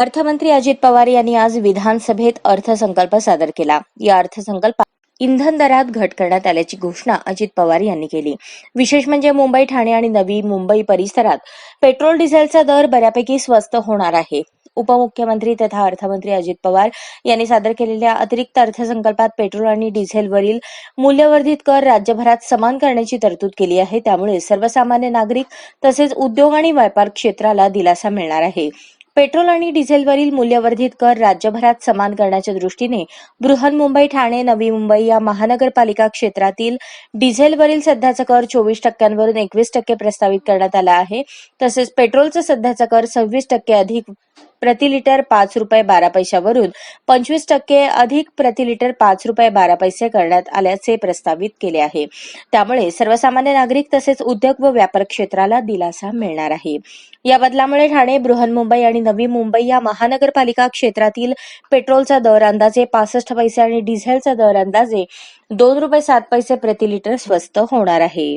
अर्थमंत्री अजित पवार यांनी आज विधानसभेत अर्थसंकल्प सादर केला. या अर्थसंकल्पात इंधन दरात घट करण्यात आल्याची घोषणा अजित पवार यांनी केली. विशेष म्हणजे मुंबई ठाणे आणि नवी मुंबई परिसरात पेट्रोल डिझेलचा दर बऱ्यापैकी स्वस्त होणार आहे. उपमुख्यमंत्री तथा अर्थमंत्री अजित पवार यांनी सादर केलेल्या अतिरिक्त अर्थसंकल्पात पेट्रोल आणि डिझेलवरील मूल्यवर्धित कर राज्यभरात समान करण्याची तरतूद केली आहे. त्यामुळे सर्वसामान्य नागरिक तसेच उद्योग आणि व्यापार क्षेत्राला दिलासा मिळणार आहे. पेट्रोल आणि डिझेलवरील मूल्यवर्धित कर राज्यभरात समान करण्याच्या दृष्टीने बृहन्मुंबई ठाणे नवी मुंबई या महानगरपालिका क्षेत्रातील डिझेलवरील सध्याचा कर चोवीस टक्क्यांवरून एकवीस टक्के प्रस्तावित करण्यात आला आहे. तसेच पेट्रोलचा सध्याचा कर सव्वीस टक्के अधिक प्रति लिटर पाच रुपये बारा पैशावरून पंचवीस टक्के अधिक प्रति लिटर पाच रुपये बारा पैसे करण्यात आल्याचे प्रस्तावित केले आहे. त्यामुळे सर्वसामान्य नागरिक तसेच उद्योग व व्यापार क्षेत्राला दिलासा मिळणार आहे. या बदलामुळे ठाणे बृहन्मुंबई आणि नवी मुंबई या महानगरपालिका क्षेत्रातील पेट्रोलचा दर अंदाजे पासष्ट पैसे आणि डिझेलचा दर अंदाजे दोन रुपये सात पैसे प्रति लिटर स्वस्त होणार आहे.